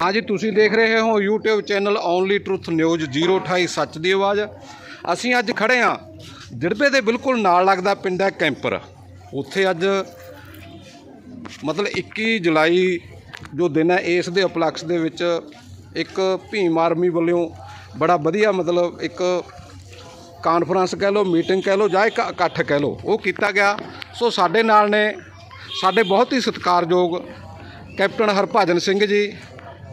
ਹਾਂਜੀ, ਤੁਸੀਂ ਦੇਖ ਰਹੇ ਹੋ YouTube channel only truth news 028 ਸੱਚ ਦੀ ਆਵਾਜ਼। ਅਸੀਂ ਅੱਜ ਖੜੇ ਹਾਂ, ਦਿੜਬੇ ਦੇ ਬਿਲਕੁਲ ਨਾਲ ਲੱਗਦਾ ਪਿੰਡ ਹੈ ਕੈਂਪਰ। ਉੱਥੇ ਅੱਜ ਮਤਲਬ 21 ਜੁਲਾਈ ਜੋ ਦਿਨ ਹੈ, ਇਸ ਦੇ ਉਪਲਕਸ਼ ਦੇ ਵਿੱਚ ਇੱਕ ਭੀਮ ਆਰਮੀ ਵੱਲੋਂ ਬੜਾ ਵਧੀਆ ਮਤਲਬ ਇੱਕ ਕਾਨਫਰੰਸ ਕਹਿ ਲਓ, ਮੀਟਿੰਗ ਕਹਿ ਲਓ ਜਾਂ ਇੱਕ ਇਕੱਠ ਕਹਿ ਲਓ, ਉਹ ਕੀਤਾ ਗਿਆ। ਸੋ ਸਾਡੇ ਨਾਲ ਨੇ, ਸਾਡੇ ਬਹੁਤ ਹੀ ਸਤਿਕਾਰਯੋਗ ਕੈਪਟਨ ਹਰਭਜਨ ਸਿੰਘ ਜੀ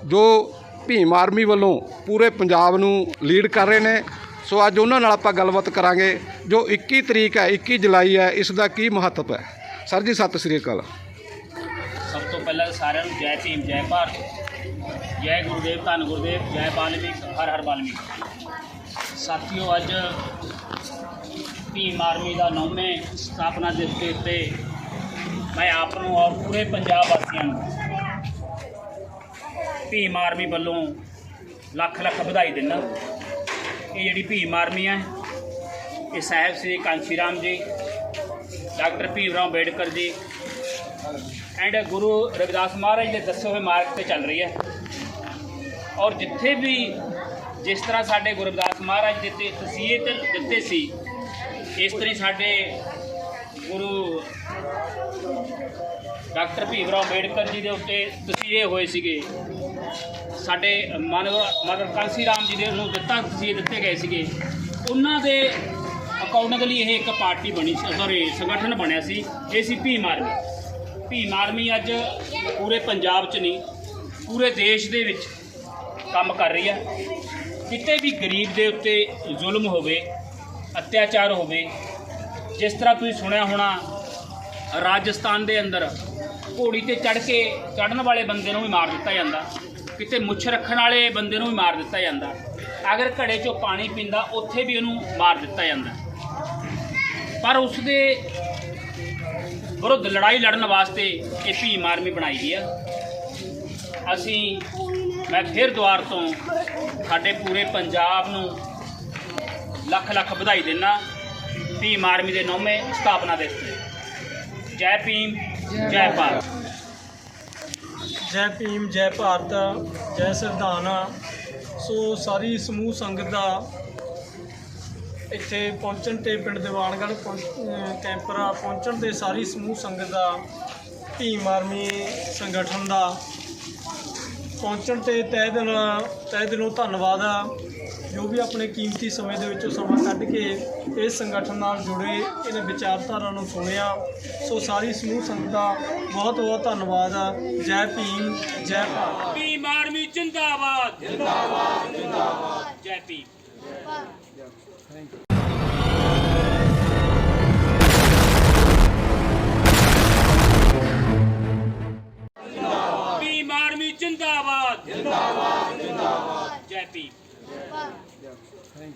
ਜੋ ਭੀਮ ਆਰਮੀ ਵੱਲੋਂ ਪੂਰੇ ਪੰਜਾਬ ਨੂੰ ਲੀਡ ਕਰ ਰਹੇ ਨੇ। ਸੋ ਅੱਜ ਉਹਨਾਂ ਨਾਲ ਆਪਾਂ ਗੱਲਬਾਤ ਕਰਾਂਗੇ, ਜੋ 21 ਤਰੀਕ ਹੈ 21 ਜੁਲਾਈ ਹੈ ਇਸ ਦਾ ਕੀ ਮਹੱਤਵ ਹੈ? ਸਰ ਜੀ, ਸਤਿ ਸ੍ਰੀ ਅਕਾਲ। ਸਭ ਤੋਂ ਪਹਿਲਾਂ ਸਾਰਿਆਂ ਨੂੰ ਜੈ ਭੀਮ, ਜੈ ਭਾਰਤ। ਜੈ ਗੁਰਦੇਵ, ਧੰਨ ਗੁਰਦੇਵ, ਜੈ ਬਾਲਮੀਕ, ਹਰ ਹਰ ਬਾਲਮੀਕ। ਸਾਥੀਓ, ਅੱਜ ਭੀਮ ਆਰਮੀ ਦਾ ਨੌਵੇਂ ਸਥਾਪਨਾ ਦਿਵਸ ਦੇ ਉੱਤੇ ਮੈਂ ਆਪ ਨੂੰ ਔਰ ਪੂਰੇ ਪੰਜਾਬ ਵਾਸੀਆਂ ਨੂੰ ਭੀਮ ਆਰਮੀ ਵੱਲੋਂ ਲੱਖ ਲੱਖ ਵਧਾਈ ਦਿੰਦਾ। ਇਹ ਜਿਹੜੀ ਭੀਮ ਆਰਮੀ ਹੈ ਇਹ ਸਾਹਿਬ ਸ੍ਰੀ ਕਾਂਸ਼ੀ ਰਾਮ ਜੀ, ਡਾਕਟਰ ਭੀਮ ਰਾਓ ਅੰਬੇਡਕਰ ਜੀ ਐਂਡ ਗੁਰੂ ਰਵਿਦਾਸ ਮਹਾਰਾਜ ਦੇ ਦੱਸੇ ਹੋਏ ਮਾਰਗ ਤੇ ਚੱਲ ਰਹੀ ਹੈ। ਔਰ ਜਿੱਥੇ ਵੀ ਜਿਸ ਤਰ੍ਹਾਂ ਸਾਡੇ ਗੁਰੂ ਰਵਿਦਾਸ ਮਹਾਰਾਜ ਦਿੱਤੇ ਤਸੀਹੇ ਤੇ ਦਿੱਤੇ ਸੀ, ਇਸ ਤਰ੍ਹਾਂ ਹੀ ਸਾਡੇ ਗੁਰੂ ਡਾਕਟਰ ਭੀਮ ਰਾਓ ਅੰਬੇਡਕਰ ਜੀ ਦੇ ਉੱਤੇ ਤਸੀਹੇ ਹੋਏ ਸੀਗੇ। ਸਾਡੇ ਮਾਨਵ ਮਦਰ ਕਾਂਸੀ ਰਾਮ ਜੀ ਦੇ ਨੂੰ ਦਿੱਤਾ ਤਸੀਹੇ ਦਿੱਤੇ ਗਏ ਸੀਗੇ। ਉਹਨਾਂ ਦੇ ਅਕਾਊਂਟਿੰਗਲੀ ਇਹ ਇੱਕ ਪਾਰਟੀ ਬਣੀ ਸੀ ਸੌਰੀ ਸੰਗਠਨ ਬਣਿਆ ਸੀ, ਇਹ ਸੀ ਭੀਮ ਆਰਮੀ। ਭੀਮ ਆਰਮੀ ਅੱਜ ਪੂਰੇ ਪੰਜਾਬ 'ਚ ਨਹੀਂ, ਪੂਰੇ ਦੇਸ਼ ਦੇ ਵਿੱਚ ਕੰਮ ਕਰ ਰਹੀ ਹੈ। ਕਿਤੇ ਵੀ ਗਰੀਬ ਦੇ ਉੱਤੇ ਜ਼ੁਲਮ ਹੋਵੇ, ਅਤਿਆਚਾਰ ਹੋਵੇ, ਜਿਸ ਤਰ੍ਹਾਂ ਤੁਸੀਂ ਸੁਣਿਆ ਹੋਣਾ, ਰਾਜਸਥਾਨ ਦੇ ਅੰਦਰ ਘੋੜੀ ਤੇ ਚੜ ਕੇ ਚੜਨ ਵਾਲੇ ਬੰਦੇ ਨੂੰ ਵੀ ਮਾਰ ਦਿੱਤਾ ਜਾਂਦਾ। ਕਿਤੇ ਮੁੱਛ ਰੱਖਣ ਵਾਲੇ ਬੰਦੇ ਨੂੰ ਵੀ ਮਾਰ ਦਿੱਤਾ ਜਾਂਦਾ। ਅਗਰ ਘੜੇ 'ਚੋਂ ਪਾਣੀ ਪੀਂਦਾ, ਉੱਥੇ ਵੀ ਉਹਨੂੰ ਮਾਰ ਦਿੱਤਾ ਜਾਂਦਾ। ਪਰ ਉਸ ਦੇ ਵਿਰੁੱਧ ਲੜਾਈ ਲੜਨ ਵਾਸਤੇ ਇਹ ਭੀਮ ਆਰਮੀ ਬਣਾਈ ਗਈ ਆ। ਅਸੀਂ, ਮੈਂ ਫਿਰ ਦੁਆਰ ਤੋਂ ਸਾਡੇ ਪੂਰੇ ਪੰਜਾਬ ਨੂੰ ਲੱਖ ਲੱਖ ਵਧਾਈ ਦਿੰਦਾ ਭੀਮ ਆਰਮੀ ਦੇ ਨੌਵੇਂ ਸਥਾਪਨਾ ਦਿਵਸ ਤੇ। ਜੈ ਭੀਮ, ਜੈ ਭਾਰਤ। ਜੈ ਭੀਮ, ਜੈ ਭਾਰਤ, ਜੈ ਸੰਵਿਧਾਨ ਸੋ ਸਾਰੀ ਸਮੂਹ ਸੰਗਤ ਦਾ ਇੱਥੇ ਪਹੁੰਚਣ ਤੇ ਪਿੰਡ ਦੀਵਾਨਗੜ੍ਹ ਪਹੁੰਚ- ਕੈਂਪਰਾ ਪਹੁੰਚਣ ਤੇ ਸਾਰੀ ਸਮੂਹ ਸੰਗਤ ਦਾ, ਭੀਮ ਆਰਮੀ ਸੰਗਠਨ ਦਾ ਪਹੁੰਚਣ ਤੇ ਤਹਿ ਦਿਲ ਤਹਿ ਦਿਲੋਂ ਧੰਨਵਾਦ ਆ। ਜੋ ਵੀ ਆਪਣੇ ਕੀਮਤੀ ਸਮੇਂ ਦੇ ਵਿੱਚੋਂ ਸਮਾਂ ਕੱਢ ਕੇ ਇਸ ਸੰਗਠਨ ਨਾਲ ਜੁੜੇ ਇਹਨੇ ਵਿਚਾਰਧਾਰਾ ਨੂੰ ਸੁਣਿਆ। ਸੋ ਸਾਰੀ ਸਮੂਹ ਸੰਗਤ ਦਾ ਬਹੁਤ ਬਹੁਤ ਧੰਨਵਾਦ ਆ। ਜੈ ਭੀਮ ਜੈ ਭਾਰਤ। ਭੀਮ ਆਰਮੀ ਜਿੰਦਾਬਾਦ। ਜਿੰਦਾਬਾਦ ਜਿੰਦਾਬਾਦ। ਜੈ ਭੀਮ। ਭੀਮ ਜਿੰਦਾਬਾਦ ਜਿੰਦਾਬਾਦ ਜਿੰਦਾਬਾਦ ਜੈ ਭੀਮ